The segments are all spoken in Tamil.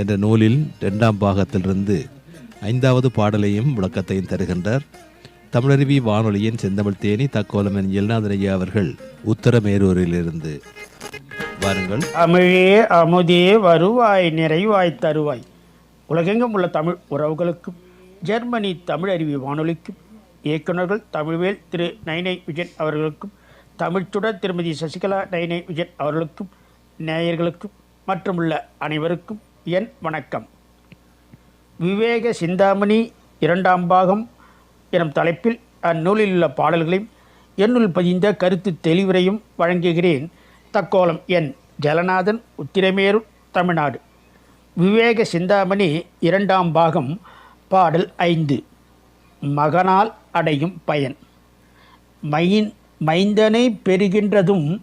என்ற நூலில் இரண்டாம் பாகத்திலிருந்து ஐந்தாவது பாடலையும் விளக்கத்தையும் தருகின்றார். தமிழருவி வானொலியின் செந்தமிழ் தேனி தக்கோலமன் எல்நாதனையா அவர்கள் உத்தரமேரூரிலிருந்து. வாருங்கள். தமிழே அமுதே வருவாய் நிறைவாய் தருவாய். உலகெங்கும் உள்ள தமிழ் உறவுகளுக்கும் ஜெர்மனி தமிழருவி வானொலிக்கும் இயக்குநர்கள் தமிழ்வேல் திரு நைனை விஜயன் அவர்களுக்கும் தமிழ்ச்சுடர் திருமதி சசிகலா நைனை விஜயன் அவர்களுக்கும் நேயர்களுக்கும் மற்றும் உள்ள அனைவருக்கும் என் வணக்கம். விவேக சிந்தாமணி இரண்டாம் பாகம் எனும் தலைப்பில் அந்நூலில் உள்ள பாடல்களையும் என்னுள் பதிந்த கருத்து தெளிவுரையும் வழங்குகிறேன். தக்கோலம் என் ஜலநாதன் உத்திரமேரு தமிழ்நாடு. விவேக சிந்தாமணி இரண்டாம் பாகம் பாடல் ஐந்து. மகனால் அடையும் பயன். மையின் மைந்தனை பெறுகின்றதும்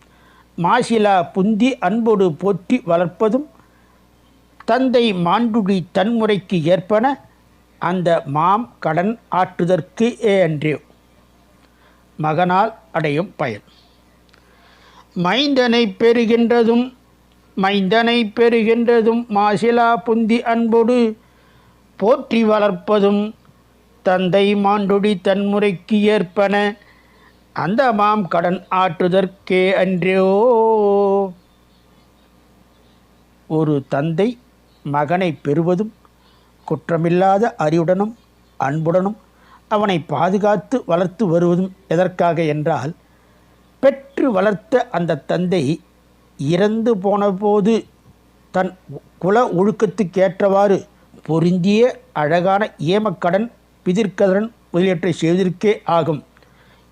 மாசிலா புந்தி அன்போடு போற்றி வளர்ப்பதும் தந்தை மாண்டுடி தன்முறைக்கு ஏற்பன அந்த மாம் கடன் ஆற்றுதற்கு ஏன்றே மகனால் அடையும் பயன். மைந்தனை பெறுகின்றதும் மைந்தனை பெறுகின்றதும் மாசிலா புந்தி அன்போடு போற்றி வளர்ப்பதும் தந்தை மாண்டுடி தன்முறைக்கு ஏற்பன அந்த மாம் கடன் ஆற்றுதற்கே அன்றோ. ஒரு தந்தை மகனை பெறுவதும் குற்றமில்லாத அறிவுடனும் அன்புடனும் அவனை பாதுகாத்து வளர்த்து வருவதும் எதற்காக என்றால் பெற்று வளர்த்த அந்த தந்தை இறந்து போனபோது தன் குல ஒழுக்கத்துக்கேற்றவாறு பொருந்திய அழகான ஏமக்கடன் பிதிர்கதன் முதலியவற்றை செய்வதற்கே ஆகும்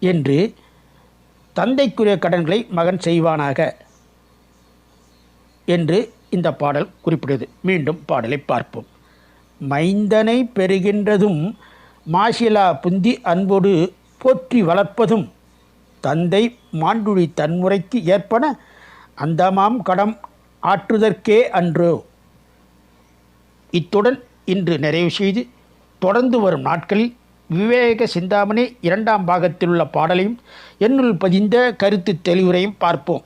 என்று தந்தைக்குரிய கடன்களை மகன் செய்வானாக என்று இந்த பாடல் குறிப்பிடுது. மீண்டும் பாடலை பார்ப்போம். மைந்தனை பெறுகின்றதும் மாசிலா புந்தி அன்போடு போற்றி வளர்ப்பதும் தந்தை மாண்டுழி தன்முறைக்கு ஏற்பன அந்தமாம் கடம் ஆற்றுதற்கே அன்றோ. இத்துடன் இன்று நிறைவு செய்து தொடர்ந்து வரும் நாட்களில் விவேக சிந்தாமணி இரண்டாம் பாகத்தில் உள்ள பாடலையும் என்னுள் பதிந்த கருத்து தெளிவுரையும் பார்ப்போம்.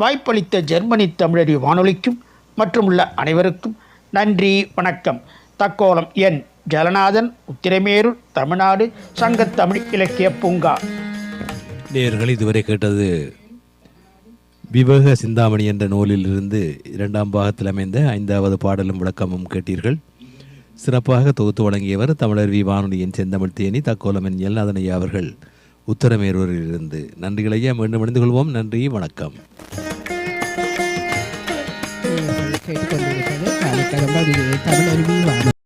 வாய்ப்பளித்த ஜெர்மனி தமிழடி வானொலிக்கும் மற்றும் உள்ள அனைவருக்கும் நன்றி வணக்கம். தக்கோலம் என் ஜலநாதன் உத்திரமேரூர் தமிழ்நாடு சங்கத்தமிழ் இலக்கிய பூங்கா. நேயர்கள் இதுவரை கேட்டது விவேக சிந்தாமணி என்ற நூலிலிருந்து இரண்டாம் பாகத்தில் அமைந்த ஐந்தாவது பாடலும் விளக்கமும் கேட்டீர்கள். சிறப்பாக தொகுத்து வழங்கியவர் தமிழர் வி. வானொலியின் செந்தமிழ் தேனி தக்கோலமன் எல்நாதனையா அவர்கள் உத்தரமேரூரிலிருந்து. நன்றிகளையே மீண்டும் இணைந்து கொள்வோம். நன்றி வணக்கம். நீங்கள் கேட்டுக்கொண்டிருப்பது காலைக்கரம்பா விஜய தமிழ் அறிவி வானொலி